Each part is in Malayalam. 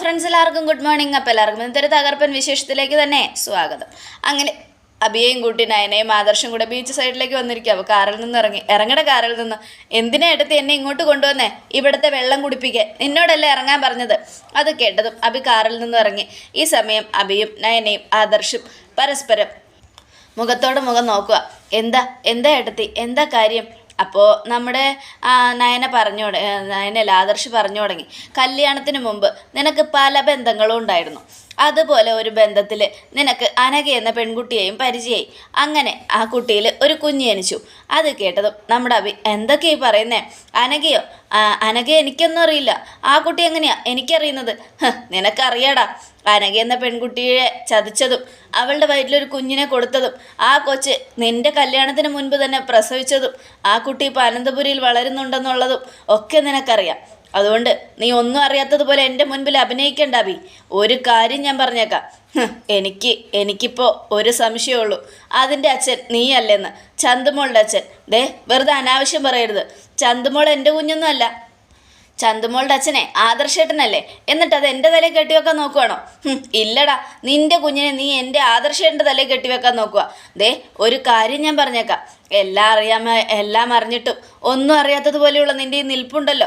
ഫ്രണ്ട്സ് എല്ലാവർക്കും ഗുഡ് മോർണിംഗ് അപ്പോൾ എല്ലാവർക്കും ഇന്നത്തെ തകർപ്പൻ വിശേഷത്തിലേക്ക് തന്നെ സ്വാഗതം. അങ്ങനെ അബിയെയും കൂട്ടി നയനയും ആദർശം കൂടെ ബീച്ച് സൈഡിലേക്ക് വന്നിരിക്കുക അപ്പോൾ കാറിൽ നിന്ന് ഇറങ്ങി ഇറങ്ങട കാറിൽ നിന്ന് എന്തിനാ എടുത്ത് എന്നെ ഇങ്ങോട്ട് കൊണ്ടുവന്നേ? ഇവിടുത്തെ വെള്ളം കുടിപ്പിക്കാൻ. നിന്നോടല്ലേ ഇറങ്ങാൻ പറഞ്ഞത്? അത് കേട്ടതും അബി കാറിൽ നിന്ന് ഇറങ്ങി. ഈ സമയം അബിയും നയനയും ആദർശും പരസ്പരം മുഖത്തോട് മുഖം നോക്കുക എന്താ? എന്താ എടുത്തി എന്താ കാര്യം? അപ്പോൾ നമ്മുടെ നയന പറഞ്ഞു നയനല്ല ആദർശ് പറഞ്ഞു തുടങ്ങി കല്യാണത്തിന് മുമ്പ് നിനക്ക് പല ബന്ധങ്ങളും ഉണ്ടായിരുന്നു. അതുപോലെ ഒരു ബന്ധത്തിൽ നിനക്ക് അനഘ എന്ന പെൺകുട്ടിയെയും പരിചയമായി അങ്ങനെ ആ കുട്ടിയിൽ ഒരു കുഞ്ഞ് ജനിച്ചു. അത് കേട്ടതും നമ്മുടെ അഭി എന്തൊക്കെയായി പറയുന്നേ? അനഘയോ? അനഘ എനിക്കൊന്നും അറിയില്ല. ആ കുട്ടി എങ്ങനെയാ എനിക്കറിയുന്നത്? നിനക്കറിയാടാ. അനഘ എന്ന പെൺകുട്ടിയെ ചതിച്ചതും അവളുടെ വയറ്റിലൊരു കുഞ്ഞിനെ കൊടുത്തതും ആ കൊച്ച് നിന്റെ കല്യാണത്തിന് മുൻപ് തന്നെ പ്രസവിച്ചതും ആ കുട്ടി ഇപ്പോൾ അനന്തപുരിയിൽ വളരുന്നുണ്ടെന്നുള്ളതും ഒക്കെ നിനക്കറിയാം. അതുകൊണ്ട് നീ ഒന്നും അറിയാത്തതുപോലെ എന്റെ മുൻപിൽ അഭിനയിക്കണ്ട അഭി. ഒരു കാര്യം ഞാൻ പറഞ്ഞേക്കാം. എനിക്ക് എനിക്കിപ്പോൾ ഒരു സംശയമുള്ളൂ അതിന്റെ അച്ഛൻ നീയല്ലെന്ന്. ചന്തുമോളുടെ അച്ഛൻ. ദേ വെറുതെ അനാവശ്യം പറയരുത്. ചന്തുമോൾ എന്റെ കുഞ്ഞൊന്നും അല്ല. ചന്തുമോളുടെ അച്ഛനെ ആദർശേട്ടനല്ലേ? എന്നിട്ട് അത് എന്റെ തലയിൽ കെട്ടിവെക്കാൻ നോക്കുവാണോ? ഇല്ലടാ. നിന്റെ കുഞ്ഞിനെ നീ എന്റെ ആദർശേട്ടന്റെ തലയിൽ കെട്ടിവെക്കാൻ നോക്കുക ദേ ഒരു കാര്യം ഞാൻ പറഞ്ഞേക്കാം. എല്ലാം അറിയാമ എല്ലാം അറിഞ്ഞിട്ടും ഒന്നും അറിയാത്തതുപോലെയുള്ള നിന്റെ ഈ നിൽപ്പുണ്ടല്ലോ.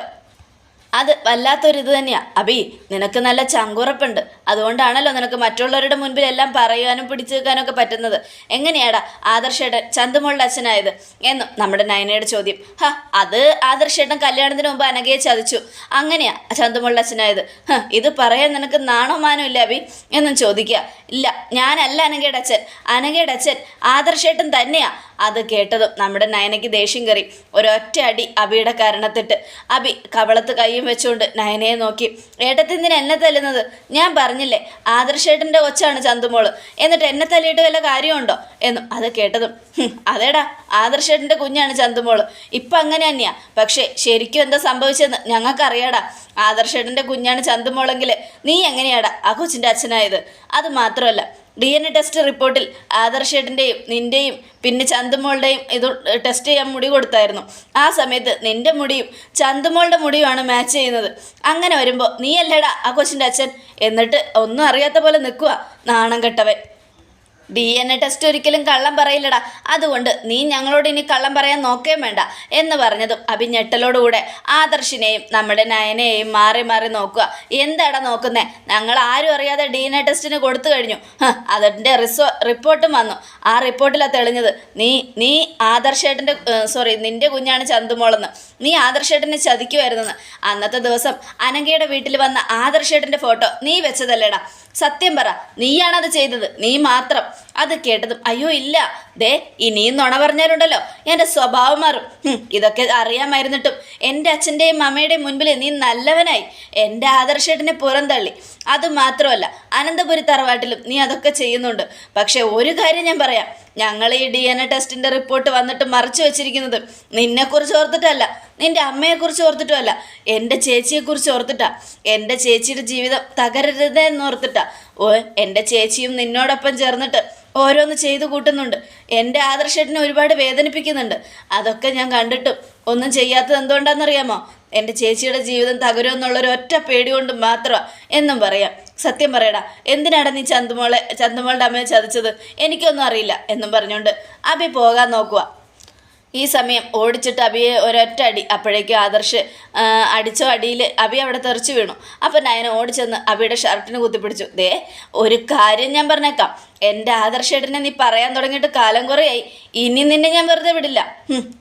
അത് വല്ലാത്തൊരിത് തന്നെയാ. അബി നിനക്ക് നല്ല ചങ്കുറപ്പുണ്ട്. അതുകൊണ്ടാണല്ലോ നിനക്ക് മറ്റുള്ളവരുടെ മുൻപിൽ എല്ലാം പറയുവാനും പിടിച്ചു വെക്കാനും ഒക്കെ പറ്റുന്നത്. എങ്ങനെയാടാ ആദർശേട്ടൻ ചന്തുമോളുടെ അച്ഛനായത്? എന്നും നമ്മുടെ നയനയുടെ ചോദ്യം. ഹ അത് ആദർശേട്ടൻ കല്യാണത്തിന് മുമ്പ് അനകയെ ചതിച്ചു. അങ്ങനെയാ ചന്തുമോളുടെ അച്ഛനായത്. ഹ ഇത് പറയാൻ നിനക്ക് നാണോ മാനോ ഇല്ല അബി? എന്നും ചോദിക്കുക. ഇല്ല ഞാനല്ല അനകയുടെ അച്ഛൻ. അനകയുടെ അച്ഛൻ ആദർശേട്ടൻ തന്നെയാ. അത് കേട്ടതും നമ്മുടെ നയനയ്ക്ക് ദേഷ്യം കയറി. ഒരൊറ്റ അടി അബിയുടെ കാരണത്തിട്ട് അബി കവളത്ത് കൈയും വെച്ചുകൊണ്ട് നയനയെ നോക്കി. ഏട്ടത്തിന്തിന് എന്നെ തല്ലുന്നത്? ഞാൻ പറഞ്ഞില്ലേ ആദർശേട്ടന്റെ കൊച്ചാണ് ചന്തുമോൾ. എന്നിട്ട് എന്നെ തല്ലിയിട്ട് വല്ല കാര്യമുണ്ടോ? എന്നും അത് കേട്ടതും. അതേടാ ആദർശേട്ടന്റെ കുഞ്ഞാണ് ചന്തുമോൾ. ഇപ്പം അങ്ങനെ തന്നെയാ. പക്ഷേ ശരിക്കും എന്താ സംഭവിച്ചതെന്ന് ഞങ്ങൾക്കറിയാടാ. ആദർശേട്ടന്റെ കുഞ്ഞാണ് ചന്തുമോളെങ്കിൽ നീ എങ്ങനെയാടാ ആ കൊച്ചിന്റെ അച്ഛനായത്? അത് മാത്രമല്ല ഡി എൻ എ ടെസ്റ്റ് റിപ്പോർട്ടിൽ ആദർശേട്ടന്റെയും നിന്റെയും പിന്നെ ചന്തുമോളുടെയും ഇത് ടെസ്റ്റ് ചെയ്യാൻ മുടി കൊടുത്തായിരുന്നു. ആ സമയത്ത് നിന്റെ മുടിയും ചന്തുമോളുടെ മുടിയുമാണ് മാച്ച് ചെയ്യുന്നത്. അങ്ങനെ വരുമ്പോൾ നീ അല്ലേടാ ആ കൊച്ചിന്റെ അച്ഛൻ? എന്നിട്ട് ഒന്നും അറിയാത്ത പോലെ നിൽക്കുക നാണം കെട്ടവൻ. ഡി എൻ എ ടെസ്റ്റ് ഒരിക്കലും കള്ളം പറയില്ലടാ. അതുകൊണ്ട് നീ ഞങ്ങളോട് ഇനി കള്ളം പറയാൻ നോക്കേ വേണ്ട എന്ന് പറഞ്ഞതും അഭിഞ്ഞെട്ടലോടുകൂടെ ആദർശിനെയും നമ്മുടെ നയനെയും മാറി മാറി നോക്കുക. എന്താടാ നോക്കുന്നേ? ഞങ്ങൾ ആരും അറിയാതെ ഡി എൻ എ ടെസ്റ്റിന് കൊടുത്തു കഴിഞ്ഞു. അതിന്റെ റിസോ റിപ്പോർട്ടും വന്നു. ആ റിപ്പോർട്ടിലാണ് തെളിഞ്ഞത്. നീ നീ ആദർശേട്ടന്റെ സോറി നിന്റെ കുഞ്ഞാണ് ചന്തുമോളെന്ന്. നീ ആദർശേട്ടനെ ചതിക്കുമായിരുന്നെന്ന് അന്നത്തെ ദിവസം അനങ്കയുടെ വീട്ടിൽ വന്ന ആദർശേട്ടന്റെ ഫോട്ടോ നീ വെച്ചതല്ലേടാ. സത്യം പറ നീയാണത് ചെയ്തത്. നീ മാത്രം. അത് കേട്ടതും അയ്യോ ഇല്ല. ദേ ഇനിയും നുണ പറഞ്ഞാലുണ്ടല്ലോ. എന്റെ സ്വഭാവം മാറും. ഇതൊക്കെ അറിയാമായിരുന്നിട്ടും. എന്റെ അച്ഛന്റെയും അമ്മയുടെയും മുൻപിൽ നീ നല്ലവനായി. എന്റെ ആദർശേട്ടനെ പുറന്തള്ളി. അത് മാത്രമല്ല അനന്തപുരി തറവാട്ടിലും നീ അതൊക്കെ ചെയ്യുന്നുണ്ട്. പക്ഷേ ഒരു കാര്യം ഞാൻ പറയാം. ഞങ്ങൾ ഈ ഡി എൻ എ ടെസ്റ്റിന്റെ റിപ്പോർട്ട് വന്നിട്ട് മറച്ചു വെച്ചിരിക്കുന്നത് നിന്നെക്കുറിച്ച് ഓർത്തിട്ടല്ല നിന്റെ അമ്മയെക്കുറിച്ച് ഓർത്തിട്ടുമല്ല എന്റെ ചേച്ചിയെക്കുറിച്ച് ഓർത്തിട്ടാ. എന്റെ ചേച്ചിയുടെ ജീവിതം തകരരുതേ എന്ന് ഓർത്തിട്ടാ. ഓ എന്റെ ചേച്ചിയും നിന്നോടൊപ്പം ചേർന്നിട്ട് ഓരോന്ന് ചെയ്തു കൂട്ടുന്നുണ്ട്. എന്റെ ആദർശേട്ടനെ ഒരുപാട് വേദനിപ്പിക്കുന്നുണ്ട്. അതൊക്കെ ഞാൻ കണ്ടിട്ടും. ഒന്നും ചെയ്യാത്തത് എന്തുകൊണ്ടാണെന്നറിയാമോ? എന്റെ ചേച്ചിയുടെ ജീവിതം തകരുമെന്നുള്ളൊരു ഒറ്റ പേടി കൊണ്ട് മാത്രമാണ് എന്നും പറയാം. സത്യം പറയടാ എന്തിനാണ് നീ ചന്തുമോളെ ചന്തുമോളുടെ അമ്മയെ ചതിച്ചത്? എനിക്കൊന്നും അറിയില്ല എന്നും പറഞ്ഞുകൊണ്ട് അഭി പോകാൻ നോക്കുക ഈ സമയം ഓടിച്ചിട്ട് അബിയെ ഒരൊറ്റ അടി അപ്പോഴേക്കും ആദർശ് അടിച്ചോ അടിയിൽ അബി അവിടെ തെറിച്ചു വീണു. അപ്പം നയന ഓടിച്ചെന്ന് അബിയുടെ ഷർട്ടിന് കുത്തിപ്പിടിച്ചു. ദേ ഒരു കാര്യം ഞാൻ പറഞ്ഞേക്കാം. എന്റെ ആദർശേട്ടനെ നീ പറയാൻ തുടങ്ങിയിട്ട് കാലം കുറയായി. ഇനി നിന്നെ ഞാൻ വെറുതെ വിടില്ല.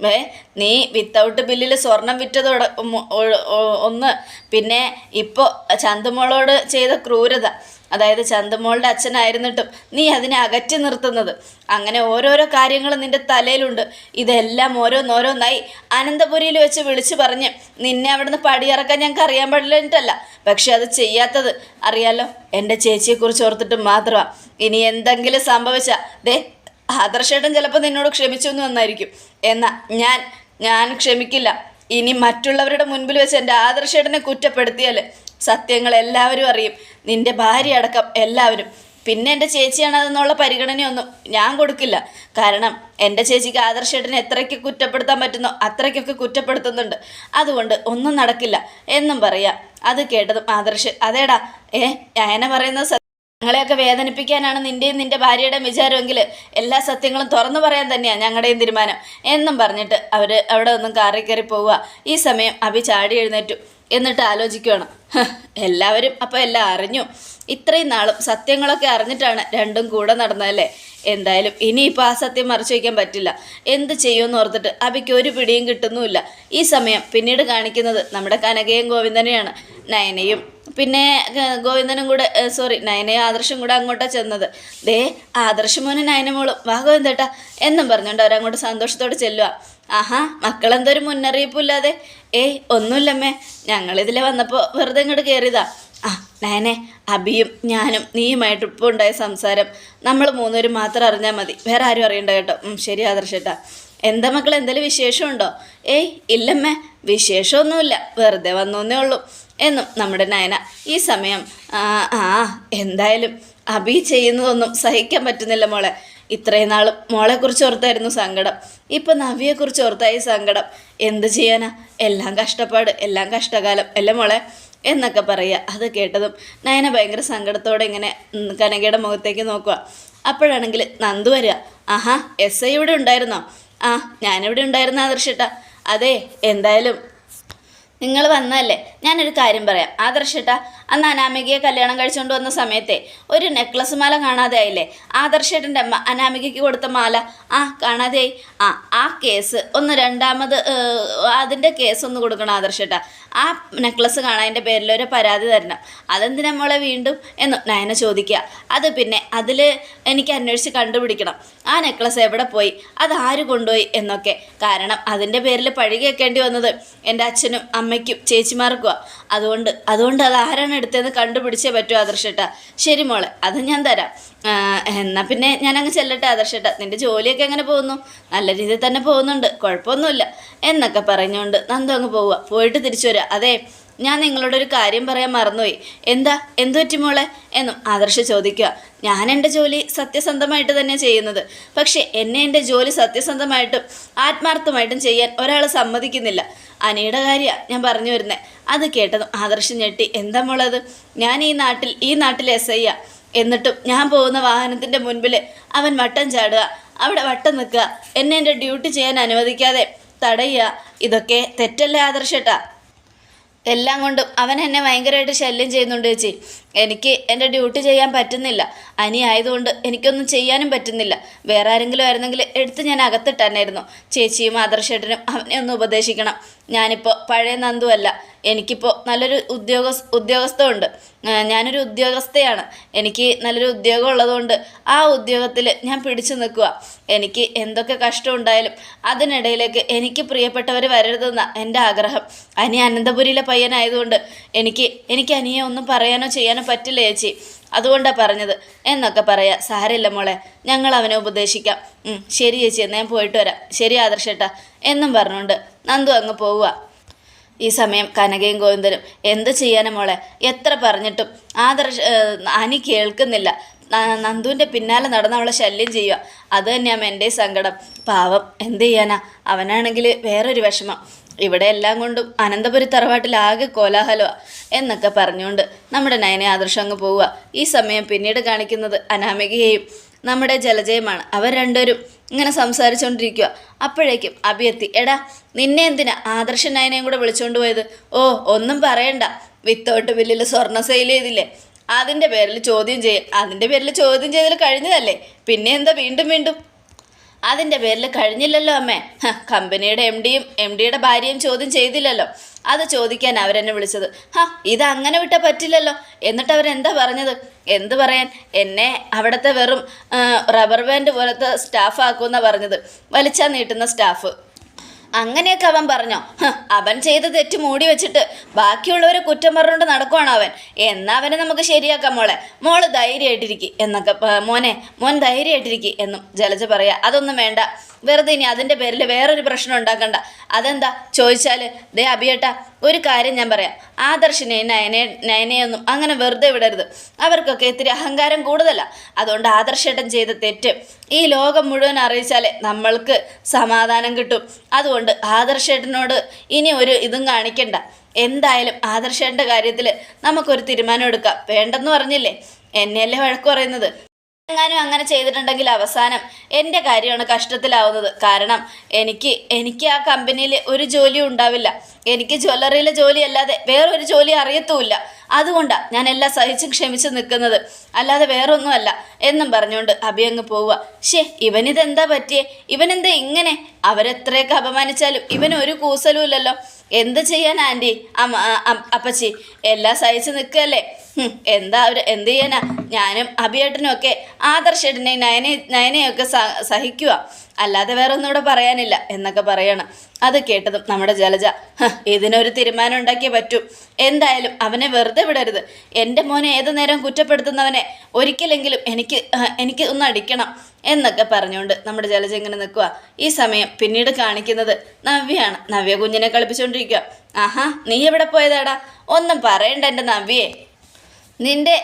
ഏ നീ വിത്തൗട്ട് ബില്ലിൽ സ്വർണം വിറ്റത് ഒട- ഉം, ഒ- ഒ- ഒന്ന്. പിന്നെ ഇപ്പോൾ ചന്തുമോളോട് ചെയ്ത ക്രൂരത. അതായത് ചന്തമോളുടെ അച്ഛനായിരുന്നിട്ടും നീ അതിനെ അകറ്റി നിർത്തുന്നത്. അങ്ങനെ ഓരോരോ കാര്യങ്ങൾ നിന്റെ തലയിലുണ്ട്. ഇതെല്ലാം ഓരോന്നോരോന്നായി അനന്തപുരിയിൽ വെച്ച് വിളിച്ചു പറഞ്ഞ് നിന്നെ അവിടുന്ന് പടിയിറക്കാൻ ഞങ്ങൾക്ക് അറിയാൻ പാടില്ല പക്ഷെ അത് ചെയ്യാത്തത് അറിയാലോ? എന്റെ ചേച്ചിയെക്കുറിച്ച് ഓർത്തിട്ട് മാത്രമാണ് ഇനി എന്തെങ്കിലും സംഭവിച്ചാൽ ദേ ആദർശേട്ടൻ ചിലപ്പോൾ നിന്നോട് ക്ഷമിച്ചു എന്ന് വന്നായിരിക്കും. എന്നാൽ ഞാൻ ഞാൻ ക്ഷമിക്കില്ല. ഇനി മറ്റുള്ളവരുടെ മുൻപിൽ വെച്ച് എന്റെ ആദർശേട്ടനെ കുറ്റപ്പെടുത്തിയാൽ സത്യങ്ങൾ എല്ലാവരും അറിയും. നിന്റെ ഭാര്യ അടക്കം എല്ലാവരും. പിന്നെ എന്റെ ചേച്ചിയാണതെന്നുള്ള പരിഗണനയൊന്നും ഞാൻ കൊടുക്കില്ല. കാരണം എന്റെ ചേച്ചിക്ക് ആദർശേട്ടനെ എത്രയ്ക്ക് കുറ്റപ്പെടുത്താൻ പറ്റുന്നോ അത്രയ്ക്കൊക്കെ കുറ്റപ്പെടുത്തുന്നുണ്ട്. അതുകൊണ്ട് ഒന്നും നടക്കില്ല. എന്നും പറയാം. അത് കേട്ടതും ആദർശ്. അതേടാ. ഏ നയന പറയുന്നത്. ഞങ്ങളെയൊക്കെ വേദനിപ്പിക്കാനാണ് നിന്റെയും നിന്റെ ഭാര്യയുടെയും വിചാരമെങ്കിൽ എല്ലാ സത്യങ്ങളും തുറന്നു പറയാൻ തന്നെയാണ് ഞങ്ങളുടെയും തീരുമാനം. എന്നും പറഞ്ഞിട്ട് അവർ അവിടെ ഒന്നും കാറി കയറി പോവുക. ഈ സമയം അഭി ചാടി എഴുന്നേറ്റു. എന്നിട്ട് ആലോചിക്കുകയാണ് എല്ലാവരും അപ്പോൾ എല്ലാം അറിഞ്ഞു. ഇത്രയും നാളും സത്യങ്ങളൊക്കെ അറിഞ്ഞിട്ടാണ് രണ്ടും കൂടെ നടന്നതല്ലേ? എന്തായാലും ഇനിയിപ്പോൾ ആ സത്യം മറച്ചു വയ്ക്കാൻ പറ്റില്ല. എന്ത് ചെയ്യുമെന്ന് ഓർത്തിട്ട് അബിക്ക് ഒരു പിടിയും കിട്ടുന്നുമില്ല. ഈ സമയം പിന്നീട് കാണിക്കുന്നത് നമ്മുടെ കനകയും ഗോവിന്ദനെയാണ്. നയനയും പിന്നെ ഗോവിന്ദനും കൂടെ സോറി നയനയും ആദർശം കൂടെ അങ്ങോട്ടാണ് ചെന്നത്. ദേ ആദർശമോനും നയനമോളും വാ ഗോവിന്ദേട്ടാ. എന്നും പറഞ്ഞുകൊണ്ട് അവരങ്ങോട്ട് സന്തോഷത്തോടെ ചെല്ലുക ആഹാ മക്കളെന്തൊരു മുന്നറിയിപ്പില്ലാതെ ഏയ് ഒന്നുമില്ലമ്മേ. ഞങ്ങളിതിലെ വന്നപ്പോൾ വെറുതെ ഇങ്ങോട്ട് കയറിയതാ ആ നയനെ അബിയും ഞാനും നീയുമായിട്ട് ഇപ്പോൾ ഉണ്ടായ സംസാരം നമ്മൾ മൂന്നുപേരും മാത്രം അറിഞ്ഞാൽ മതി. വേറെ ആരും അറിയണ്ട കേട്ടോ. ശരി ആദർശേട്ടാ. എന്താ മക്കൾ എന്തെങ്കിലും വിശേഷമുണ്ടോ? ഏയ് ഇല്ലമ്മേ. വിശേഷമൊന്നുമില്ല. വെറുതെ വന്നേ ഉള്ളൂ. എന്നും നമ്മുടെ നയന ഈ സമയം ആ എന്തായാലും അബി ചെയ്യുന്നതൊന്നും സഹിക്കാൻ പറ്റുന്നില്ല മോളെ. ഇത്രയും നാളും മോളെക്കുറിച്ച് ഓർത്തായിരുന്നു സങ്കടം. ഇപ്പം നവിയെക്കുറിച്ച് ഓർത്തായി സങ്കടം. എന്ത് ചെയ്യാനാ? എല്ലാം കഷ്ടപ്പാട് എല്ലാം കഷ്ടകാലം അല്ലേ മോളെ? എന്നൊക്കെ പറയുക. അത് കേട്ടതും നയന ഭയങ്കര സങ്കടത്തോടെ ഇങ്ങനെ കനകയുടെ മുഖത്തേക്ക് നോക്കുക. അപ്പോഴാണെങ്കിൽ നന്ദു വരിക. ആഹാ എസ് ഐ ഇവിടെ ഉണ്ടായിരുന്നോ? ആ ഞാനിവിടെ ഉണ്ടായിരുന്ന ആദർശിട്ട. അതെ എന്തായാലും നിങ്ങൾ വന്നതല്ലേ? ഞാനൊരു കാര്യം പറയാം. ആദർശേട്ടാ അന്ന് അനാമികയെ കല്യാണം കഴിച്ചുകൊണ്ട് വന്ന സമയത്തെ ഒരു നെക്ലസ് മാല കാണാതെ ആയില്ലേ ആദർശേട്ടന്റെ അമ്മ അനാമികയ്ക്ക് കൊടുത്ത മാല. ആ കാണാതെയായി. ആ ആ കേസ് ഒന്ന് രണ്ടാമത് അതിന്റെ കേസ് ഒന്ന് കൊടുക്കണം ആദർശേട്ടാ. ആ നെക്ലസ് കാണാതിന്റെ പേരിൽ ഒരു പരാതി തരണം. അതെന്തിനാ മോളെ വീണ്ടും? എന്ന് നയന ചോദിക്കുക. അത് പിന്നെ അതിൽ എനിക്ക് അന്വേഷിച്ച് കണ്ടുപിടിക്കണം. ആ നെക്ലസ് എവിടെ പോയി? അത് ആര് കൊണ്ടുപോയി? എന്നൊക്കെ. കാരണം അതിന്റെ പേരിൽ പഴി കേൾക്കേണ്ടി വന്നത് എന്റെ അച്ഛനും അമ്മയ്ക്കും ചേച്ചിമാർക്കുമാണ് അതുകൊണ്ട് അതുകൊണ്ട് അത് ആരാണ് എടുത്തതെന്ന് കണ്ടുപിടിച്ചേ പറ്റൂ ആദർശേട്ടാ ശരി മോളെ അത് ഞാൻ തരാം. എന്നാൽ എന്നാ പിന്നെ ഞാൻ ചെല്ലട്ടെ ആദർശേട്ടാ നിന്റെ ജോലിയൊക്കെ എങ്ങനെ പോകുന്നു? നല്ല രീതിയിൽ തന്നെ പോകുന്നുണ്ട് കുഴപ്പമൊന്നുമില്ല. എന്നൊക്കെ പറഞ്ഞുകൊണ്ട് നന്ദു അങ്ങ് പോവുക. പോയിട്ട് തിരിച്ചു വരിക അതെ ഞാൻ നിങ്ങളോട് ഒരു കാര്യം പറയാൻ മറന്നുപോയി. എന്താ എന്തു പറ്റി മോളെ? എന്നും ആദർശ ചോദിക്കുക. ഞാൻ എന്റെ ജോലി സത്യസന്ധമായിട്ട് തന്നെ ചെയ്യുന്നത്. പക്ഷേ എന്നെ എന്റെ ജോലി സത്യസന്ധമായിട്ടും ആത്മാർത്ഥമായിട്ടും ചെയ്യാൻ ഒരാൾ സമ്മതിക്കുന്നില്ല. അനിയുടെ കാര്യമാണ് ഞാൻ പറഞ്ഞു വരുന്നത് അത് കേട്ടതും ആദർശം ഞെട്ടി. എന്താ ഞാൻ ഈ നാട്ടിൽ ഈ നാട്ടിൽ എസ് ഐ എന്നിട്ടും ഞാൻ പോകുന്ന വാഹനത്തിന്റെ മുൻപിൽ അവൻ വട്ടം ചാടുക. അവിടെ വട്ടം നിൽക്കുക. എന്നെ എന്റെ ഡ്യൂട്ടി ചെയ്യാൻ അനുവദിക്കാതെ തടയുക. ഇതൊക്കെ തെറ്റല്ലേ ആദർശേട്ടാ എല്ലാം കൊണ്ടും അവൻ എന്നെ ഭയങ്കരമായിട്ട് ശല്യം ചെയ്യുന്നുണ്ട് ചേച്ചി. എനിക്ക് എന്റെ ഡ്യൂട്ടി ചെയ്യാൻ പറ്റുന്നില്ല. അനി ആയതുകൊണ്ട് എനിക്കൊന്നും ചെയ്യാനും പറ്റുന്നില്ല. വേറെ ആരെങ്കിലും ആയിരുന്നെങ്കിൽ എടുത്ത് ഞാൻ അകത്തിട്ടാനായിരുന്നു ചേച്ചിയും ആദർശേട്ടനും അവനെ ഒന്ന് ഉപദേശിക്കണം. ഞാനിപ്പോൾ പഴയ നന്ദുവല്ല. എനിക്കിപ്പോൾ നല്ലൊരു ഉദ്യോഗ ഉദ്യോഗസ്ഥമുണ്ട് ഞാനൊരു ഉദ്യോഗസ്ഥയാണ്. എനിക്ക് നല്ലൊരു ഉദ്യോഗം ഉള്ളതുകൊണ്ട് ആ ഉദ്യോഗത്തിൽ ഞാൻ പിടിച്ചു നിൽക്കുക. എനിക്ക് എന്തൊക്കെ കഷ്ടം ഉണ്ടായാലും അതിനിടയിലേക്ക് എനിക്ക് പ്രിയപ്പെട്ടവർ വരരുതെന്ന എന്റെ ആഗ്രഹം. അനി അനന്തപുരിയിലെ പയ്യനായതുകൊണ്ട് എനിക്ക് എനിക്ക് അനിയെ ഒന്നും പറയാനോ ചെയ്യാനോ പറ്റില്ല ചേച്ചി. അതുകൊണ്ടാണ് പറഞ്ഞത്. എന്നൊക്കെ പറയാം. സാരമില്ല മോളെ. ഞങ്ങൾ അവനെ ഉപദേശിക്കാം. ശരി ചേച്ചി. എന്നാൽ ഞാൻ പോയിട്ട് വരാം. ശരി ആദർശേട്ടാ. എന്നും പറഞ്ഞുകൊണ്ട് നന്ദു അങ്ങ് പോവുക ഈ സമയം കനകയും ഗോവിന്ദനും എന്ത് ചെയ്യാനും മോളെ? എത്ര പറഞ്ഞിട്ടും ആദർശ അനി കേൾക്കുന്നില്ല. നന്ദുവിന്റെ പിന്നാലെ നടന്ന് അവളെ ശല്യം ചെയ്യുക. അത് തന്നെയാണ് എന്റെ സങ്കടം. പാവം എന്ത് ചെയ്യാനാ? അവനാണെങ്കിൽ വേറൊരു വിഷമം. ഇവിടെ എല്ലാം കൊണ്ടും അനന്തപുരി തറവാട്ടിൽ ആകെ കോലാഹലമാ എന്നൊക്കെ പറഞ്ഞുകൊണ്ട് നമ്മുടെ നയനെ ആദർശം അങ്ങ് പോവുക. ഈ സമയം പിന്നീട് കാണിക്കുന്നത് അനാമികയെയും നമ്മുടെ ജലജയമാണ്. അവർ രണ്ടുപേരും ഇങ്ങനെ സംസാരിച്ചുകൊണ്ടിരിക്കുക അപ്പോഴേക്കും അഭിയെത്തി എടാ നിന്നെ എന്തിനാ ആദർശ നയനെയും കൂടെ വിളിച്ചുകൊണ്ട് പോയത്? ഓ ഒന്നും പറയണ്ട. വിത്തൗട്ട് ബില്ലിൽ സ്വർണ സെയിൽ ചെയ്തില്ലേ? അതിന്റെ പേരിൽ ചോദ്യം ചെയ്യും അതിന്റെ പേരിൽ ചോദ്യം ചെയ്തതിൽ കഴിഞ്ഞതല്ലേ? പിന്നെ എന്താ വീണ്ടും വീണ്ടും? അതിന്റെ പേരിൽ കഴിഞ്ഞില്ലല്ലോ അമ്മേ. കമ്പനിയുടെ എം ഡിയും എം ഡിയുടെ ഭാര്യയും ചോദ്യം ചെയ്തില്ലല്ലോ. അത് ചോദിക്കാൻ അവരെന്നെ വിളിച്ചത്. ഹാ ഇത് അങ്ങനെ വിട്ടാൽ പറ്റില്ലല്ലോ. എന്നിട്ട് അവരെന്താ പറഞ്ഞത്? എന്ത് പറയാൻ? എന്നെ അവിടുത്തെ വെറും റബ്ബർ ബാൻഡ് പോലത്തെ സ്റ്റാഫ് ആക്കുമെന്നാണ് പറഞ്ഞത്. വലിച്ചാൽ നീട്ടുന്ന സ്റ്റാഫ്. അങ്ങനെയൊക്കെ അവൻ പറഞ്ഞോ. അവൻ ചെയ്ത തെറ്റ് മൂടി വെച്ചിട്ട് ബാക്കിയുള്ളവരെ കുറ്റം പറഞ്ഞുകൊണ്ട് നടക്കുവാണ് അവൻ? എന്നാ അവനെ നമുക്ക് ശരിയാക്കാം മോളെ. മോൾ ധൈര്യമായിട്ടിരിക്കും എന്നൊക്കെ മോനെ മോൻ ധൈര്യമായിട്ടിരിക്കും എന്നും ജലജ പറയാ. അതൊന്നും വേണ്ട. വെറുതെ ഇനി അതിന്റെ പേരിൽ വേറൊരു പ്രശ്നം ഉണ്ടാക്കണ്ട. അതെന്താ? ചോദിച്ചാൽ ദേ അഭിയേട്ടാ ഒരു കാര്യം ഞാൻ പറയാം. ആദർശിനെ നയനെ നയനെയൊന്നും അങ്ങനെ വെറുതെ വിടരുത്. അവർക്കൊക്കെ ഇത്തിരി അഹങ്കാരം കൂടുതലാണ് അതുകൊണ്ട് ആദർശേട്ടൻ ചെയ്ത തെറ്റ് ഈ ലോകം മുഴുവൻ അറിയിച്ചാലേ നമ്മൾക്ക് സമാധാനം കിട്ടും. അതുകൊണ്ട് ആദർശേട്ടനോട് ഇനി ഒരു ഇതും കാണിക്കണ്ട. എന്തായാലും ആദർശേട്ടന്റെ കാര്യത്തിൽ നമുക്കൊരു തീരുമാനം എടുക്കാം. വേണ്ടെന്ന് പറഞ്ഞില്ലേ? എന്നെയല്ലേ വഴക്ക് പറയുന്നത്? എങ്ങാനും അങ്ങനെ ചെയ്തിട്ടുണ്ടെങ്കിൽ അവസാനം എന്റെ കാര്യമാണ് കഷ്ടത്തിലാവുന്നത്. കാരണം എനിക്ക് എനിക്ക് ആ കമ്പനിയിൽ ഒരു ജോലിയും ഉണ്ടാവില്ല. എനിക്ക് ജ്വല്ലറിയിലെ ജോലി അല്ലാതെ വേറൊരു ജോലി അറിയത്തുമില്ല. അതുകൊണ്ടാണ് ഞാൻ എല്ലാം സഹിച്ചും ക്ഷമിച്ച് നിൽക്കുന്നത്. അല്ലാതെ വേറൊന്നുമല്ല എന്നും പറഞ്ഞുകൊണ്ട് അഭി അങ്ങ് പോവുക. ഷേ ഇവനിതെന്താ പറ്റിയേ? ഇവനെന്താ ഇങ്ങനെ? അവരെത്രയൊക്കെ അപമാനിച്ചാലും ഇവന് ഒരു കൂസലും ഇല്ലല്ലോ. എന്ത് ചെയ്യാൻ ആന്റി അമ്മ അപ്പച്ചി എല്ലാം സഹിച്ച് നിൽക്കുകയല്ലേ ഹും, എന്താ അവർ എന്ത് ചെയ്യാനാ? ഞാനും അഭിയേട്ടനും ഒക്കെ ആദർശേട്ടനെയും നയനെ നയനെയൊക്കെ സഹിക്കുക അല്ലാതെ വേറെ ഒന്നും ഇവിടെ പറയാനില്ല എന്നൊക്കെ പറയണം. അത് കേട്ടതും നമ്മുടെ ജലജ "ഹ, ഇതിനൊരു തീരുമാനം ഉണ്ടാക്കിയേ പറ്റൂ. എന്തായാലും അവനെ വെറുതെ വിടരുത്. എന്റെ മോനെ ഏതു നേരം കുറ്റപ്പെടുത്തുന്നവനെ ഒരിക്കലെങ്കിലും എനിക്ക് എനിക്ക് ഒന്ന് അടിക്കണം എന്നൊക്കെ പറഞ്ഞുകൊണ്ട് നമ്മുടെ ജലജ ഇങ്ങനെ നിൽക്കുക ഈ സമയം പിന്നീട് കാണിക്കുന്നത് നവ്യയാണ്. നവ്യ കുഞ്ഞിനെ കളിപ്പിച്ചുകൊണ്ടിരിക്കുക ആഹാ നീ എവിടെ പോയതാടാ? ഒന്നും പറയണ്ട എന്റെ നവ്യയെ നിന്റെ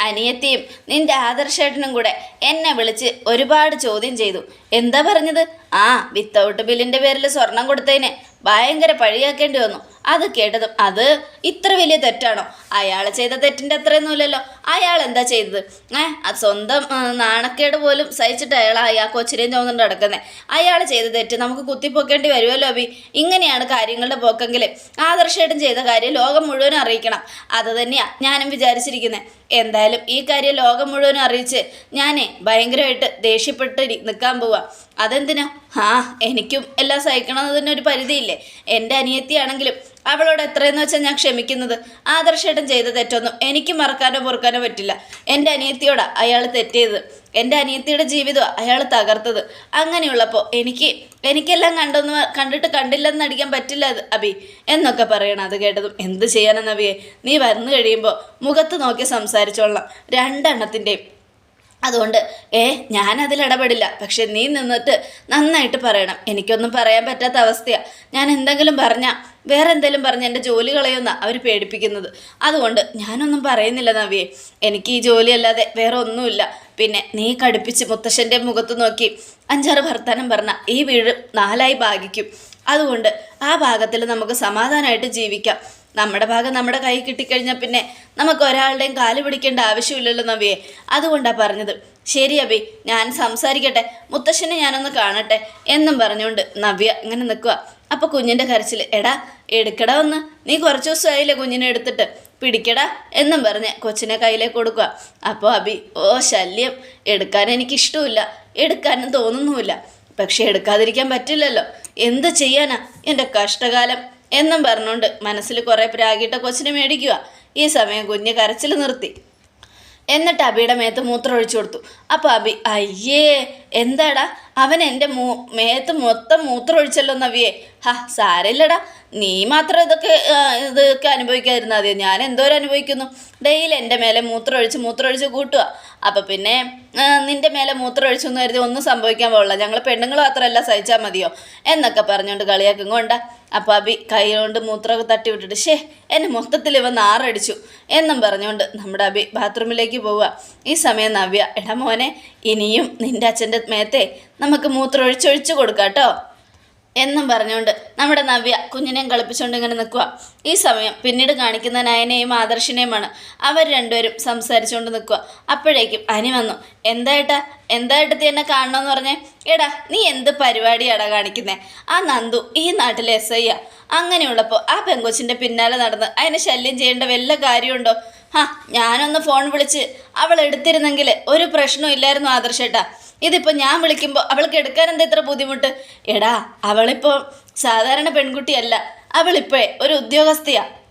അനിയത്തിയും നിന്റെ ആദർശേട്ടനും കൂടെ എന്നെ വിളിച്ച് ഒരുപാട് ചോദ്യം ചെയ്തു. എന്താ പറഞ്ഞത്? ആ വിത്തൗട്ട് ബില്ലിന്റെ പേരിൽ സ്വർണം കൊടുത്തതിന് ഭയങ്കര പഴിയാക്കേണ്ടി വന്നു. അത് കേട്ടതും അത് ഇത്ര വലിയ തെറ്റാണോ? അയാൾ ചെയ്ത തെറ്റിന്റെ അത്രയൊന്നുമില്ലല്ലോ. അയാൾ എന്താ ചെയ്തത്? ഏ അത് സ്വന്തം നാണക്കേട് പോലും സഹിച്ചിട്ട് അയാൾ ആ കൊച്ചിനെയും തോന്നുന്നുണ്ട് നടക്കുന്നത് അയാൾ ചെയ്ത തെറ്റ് നമുക്ക് കുത്തിപ്പൊക്കേണ്ടി വരുമല്ലോ അബി ഇങ്ങനെയാണ് കാര്യങ്ങളുടെ പോക്കെങ്കിൽ ആദർശമായിട്ടും ചെയ്ത കാര്യം ലോകം മുഴുവനും അറിയിക്കണം. അത് തന്നെയാണ് ഞാനും വിചാരിച്ചിരിക്കുന്നത് എന്തായാലും ഈ കാര്യം ലോകം മുഴുവനും അറിയിച്ച് ഞാനേ ഭയങ്കരമായിട്ട് ദേഷ്യപ്പെട്ട് നിൽക്കാൻ പോവാ. അതെന്തിനാ? ആ എനിക്കും എല്ലാം സഹിക്കണമെന്നതിനൊരു പരിധിയില്ലേ. എന്റെ അനിയത്തിയാണെങ്കിലും അവളോട് എത്രയെന്ന് വെച്ചാൽ ഞാൻ ക്ഷമിക്കുന്നത്. ആദർശേട്ടൻ ചെയ്ത തെറ്റൊന്നും എനിക്ക് മറക്കാനോ പൊറുക്കാനോ പറ്റില്ല. എന്റെ അനിയത്തിയോടാ അയാൾ തെറ്റിയത്. എന്റെ അനിയത്തിയുടെ ജീവിതമാണ് അയാൾ തകർത്തത്. അങ്ങനെയുള്ളപ്പോൾ എനിക്ക് എനിക്കെല്ലാം കണ്ടെന്ന് കണ്ടിട്ട് കണ്ടില്ലെന്ന് അടിക്കാൻ പറ്റില്ല അത് അബി. എന്നൊക്കെ പറയണം അത് കേട്ടതും. എന്ത് ചെയ്യാനെന്ന് അബിയെ നീ വന്നു കഴിയുമ്പോൾ മുഖത്ത് നോക്കി സംസാരിച്ചോളാം രണ്ടെണ്ണത്തിന്റെയും അതുകൊണ്ട് ഏ ഞാനതിൽ ഇടപെടില്ല. പക്ഷെ നീ നിന്നിട്ട് നന്നായിട്ട് പറയണം. എനിക്കൊന്നും പറയാൻ പറ്റാത്ത അവസ്ഥയാണ് ഞാൻ എന്തെങ്കിലും പറഞ്ഞാൽ വേറെ എന്തെങ്കിലും പറഞ്ഞ് എന്റെ ജോലി കളയുന്ന അവർ പേടിപ്പിക്കുന്നത്. അതുകൊണ്ട് ഞാനൊന്നും പറയുന്നില്ല നവിയെ. എനിക്ക് ഈ ജോലി അല്ലാതെ വേറെ ഒന്നുമില്ല. പിന്നെ നീ കടുപ്പിച്ച് മുത്തശ്ശന്റെ മുഖത്ത് നോക്കി അഞ്ചാറ് വർത്താനം പറഞ്ഞ ഈ വീട് നാലായി ഭാഗിക്കും. അതുകൊണ്ട് ആ ഭാഗത്തിൽ നമുക്ക് സമാധാനമായിട്ട് ജീവിക്കാം. നമ്മുടെ ഭാഗം നമ്മുടെ കൈ കിട്ടിക്കഴിഞ്ഞാൽ പിന്നെ നമുക്ക് ഒരാളുടെയും കാൽ പിടിക്കേണ്ട ആവശ്യമില്ലല്ലോ നവിയെ. അതുകൊണ്ടാണ് പറഞ്ഞത്. ശരി അബി ഞാൻ സംസാരിക്കട്ടെ. മുത്തശ്ശനെ ഞാനൊന്ന് കാണട്ടെ എന്നും പറഞ്ഞുകൊണ്ട് നവ്യ ഇങ്ങനെ നിൽക്കുക അപ്പോൾ കുഞ്ഞിന്റെ കരച്ചിൽ എടാ എടുക്കടാ ഒന്ന്. നീ കുറച്ച് ദിവസമായില്ലേ കുഞ്ഞിനെ എടുത്തിട്ട്. പിടിക്കടാ എന്നും പറഞ്ഞ് കൊച്ചിനെ കയ്യിലേക്ക് കൊടുക്കുക അപ്പോൾ അബി ഓ ശല്യം. എടുക്കാൻ എനിക്കിഷ്ടമില്ല. എടുക്കാനും തോന്നുന്നുമില്ല. പക്ഷെ എടുക്കാതിരിക്കാൻ പറ്റില്ലല്ലോ. എന്ത് ചെയ്യാനാ? എന്റെ കഷ്ടകാലം. എന്നും പറഞ്ഞുകൊണ്ട് മനസ്സിൽ കുറേ പ്രാഗിട്ട കൊച്ചിനെ മേടിക്കുക. ഈ സമയം കുഞ്ഞ് കരച്ചിൽ നിർത്തി. എന്നിട്ട് അബിയുടെ മേത്ത് മൂത്രം ഒഴിച്ചു കൊടുത്തു. അപ്പോൾ അബി അയ്യേ എന്താടാ? അവൻ എന്റെ മൂ മേത്ത് മൊത്തം മൂത്രം ഒഴിച്ചല്ലോ നവിയെ. ഹാ സാരമില്ലടാ. നീ മാത്രം ഇതൊക്കെ ഇതൊക്കെ അനുഭവിക്കാതിരുന്നാൽ മതി ഞാൻ എന്തോരം അനുഭവിക്കുന്നു? ഡെയിലി എന്റെ മേലെ മൂത്രം ഒഴിച്ച് മൂത്രം ഒഴിച്ച് കൂട്ടുക. അപ്പം പിന്നെ നിന്റെ മേലെ മൂത്രം ഒഴിച്ചു എന്ന് കരുതി ഒന്നും സംഭവിക്കാൻ പോകില്ല ഞങ്ങൾ പെണ്ണുങ്ങൾ മാത്രമല്ല സഹിച്ചാൽ മതിയോ? എന്നൊക്കെ പറഞ്ഞുകൊണ്ട് കളിയാക്കും. കൊണ്ട അപ്പോൾ അബി കൈ കൊണ്ട് മൂത്രമൊക്കെ തട്ടി വിട്ടിട്ട് ഷേ എന്നെ മൊത്തത്തിൽ ഇവ നാറടിച്ചു എന്നും പറഞ്ഞുകൊണ്ട് നമ്മുടെ അബി ബാത്റൂമിലേക്ക് പോവുക. ഈ സമയം നവ്യ എടാ മോനെ ഇനിയും നിന്റെ അച്ഛന്റെ മേത്തെ നമുക്ക് മൂത്രം ഒഴിച്ചൊഴിച്ചു കൊടുക്കാം കേട്ടോ എന്നും പറഞ്ഞുകൊണ്ട് നമ്മുടെ നവ്യ കുഞ്ഞിനെയും കളിപ്പിച്ചുകൊണ്ട് ഇങ്ങനെ നിൽക്കുക ഈ സമയം പിന്നീട് കാണിക്കുന്ന നയനെയും ആദർശിനെയുമാണ് അവർ രണ്ടുപേരും സംസാരിച്ചുകൊണ്ട് നിൽക്കുക അപ്പോഴേക്കും അനി വന്നു. എന്തായിട്ടാ എന്തായിട്ട് എന്നെ കാണണമെന്ന് പറഞ്ഞേ? എടാ നീ എന്ത് പരിപാടിയാടാ കാണിക്കുന്നേ? ആ നന്ദു ഈ നാട്ടിലെ എസ് ഐ ആ അങ്ങനെയുള്ളപ്പോൾ ആ പെങ്കൊച്ചിന്റെ പിന്നാലെ നടന്ന് അതിനെ ശല്യം ചെയ്യേണ്ട വല്ല കാര്യമുണ്ടോ? ആ ഞാനൊന്ന് ഫോൺ വിളിച്ച് അവൾ എടുത്തിരുന്നെങ്കിൽ ഒരു പ്രശ്നവും ഇല്ലായിരുന്നു ആദർശേട്ടാ ഇതിപ്പോൾ ഞാൻ വിളിക്കുമ്പോൾ അവൾക്ക് എടുക്കാൻ എന്താ ഇത്ര ബുദ്ധിമുട്ട്? എടാ അവളിപ്പോൾ സാധാരണ പെൺകുട്ടിയല്ല. അവളിപ്പോഴേ ഒരു ഉദ്യോഗസ്ഥയാണ്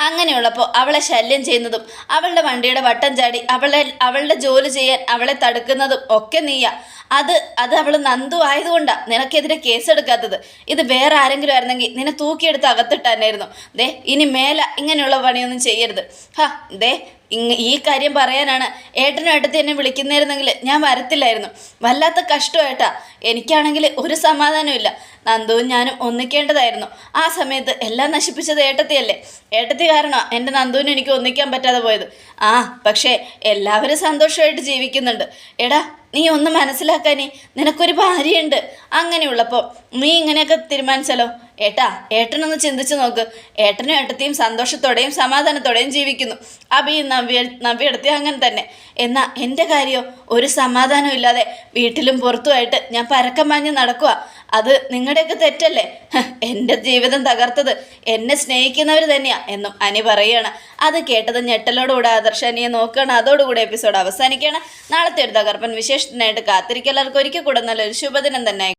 അങ്ങനെയുള്ളപ്പോൾ അവളെ ശല്യം ചെയ്യുന്നതും അവളുടെ വണ്ടിയുടെ വട്ടം ചാടി അവളെ അവളുടെ ജോലി ചെയ്യാൻ അവളെ തടുക്കുന്നതും ഒക്കെ നീയാ. അത് അത് അവൾ നന്ദു ആയതുകൊണ്ടാണ് നിനക്കെതിരെ കേസെടുക്കാത്തത്. ഇത് വേറെ ആരെങ്കിലും ആയിരുന്നെങ്കിൽ നിന്നെ തൂക്കിയെടുത്ത് അകത്തിട്ടാനായിരുന്നു. ദേ ഇനി മേല ഇങ്ങനെയുള്ള പണിയൊന്നും ചെയ്യരുത്. ഹാ ദേ ഇങ് ഈ കാര്യം പറയാനാണ് ഏട്ടനും ഏട്ടത്തി എന്നെ വിളിക്കുന്നായിരുന്നെങ്കിൽ ഞാൻ വരത്തില്ലായിരുന്നു. വല്ലാത്ത കഷ്ടം ഏട്ടാ എനിക്കാണെങ്കിൽ ഒരു സമാധാനമില്ല നന്ദുവും ഞാനും ഒന്നിക്കേണ്ടതായിരുന്നു. ആ സമയത്ത് എല്ലാം നശിപ്പിച്ചത് ഏട്ടത്തിയല്ലേ? ഏട്ടത്തി കാരണമാണ് എന്റെ നന്ദുവിനും എനിക്ക് ഒന്നിക്കാൻ പറ്റാതെ പോയത്? ആ പക്ഷേ എല്ലാവരും സന്തോഷമായിട്ട് ജീവിക്കുന്നുണ്ട്. എടാ നീ ഒന്ന് മനസ്സിലാക്കാനേ. നിനക്കൊരു ഭാര്യയുണ്ട്. അങ്ങനെയുള്ളപ്പോൾ നീ ഇങ്ങനെയൊക്കെ തീരുമാനിച്ചാലോ? ഏട്ടാ ഏട്ടനൊന്ന് ചിന്തിച്ച് നോക്ക്. ഏട്ടനും ഏട്ടത്തെയും സന്തോഷത്തോടെയും സമാധാനത്തോടെയും ജീവിക്കുന്നു. അബിയും നവ്യ നവ്യടത്തി അങ്ങനെ തന്നെ. എന്നാൽ എന്റെ കാര്യമോ ഒരു സമാധാനം ഇല്ലാതെ വീട്ടിലും പുറത്തുമായിട്ട് ഞാൻ പരക്കം മാഞ്ഞ് നടക്കുക അത് നിങ്ങളുടെയൊക്കെ തെറ്റല്ലേ? എന്റെ ജീവിതം തകർത്തത് എന്നെ സ്നേഹിക്കുന്നവർ തന്നെയാ എന്നും അനി പറയുകയാണ് അത് കേട്ടത് ഞെട്ടലോടുകൂടെ ആദർശ അനിയെ നോക്കുകയാണ്. അതോടുകൂടി എപ്പിസോഡ് അവസാനിക്കുകയാണ്. നാളത്തെ ഒരു തകർപ്പൻ വിശേഷത്തിനായിട്ട് കാത്തിരിക്കലർക്ക് ഒരിക്കൽ കൂടെ നല്ലൊരു ശുഭദിനം തന്നെ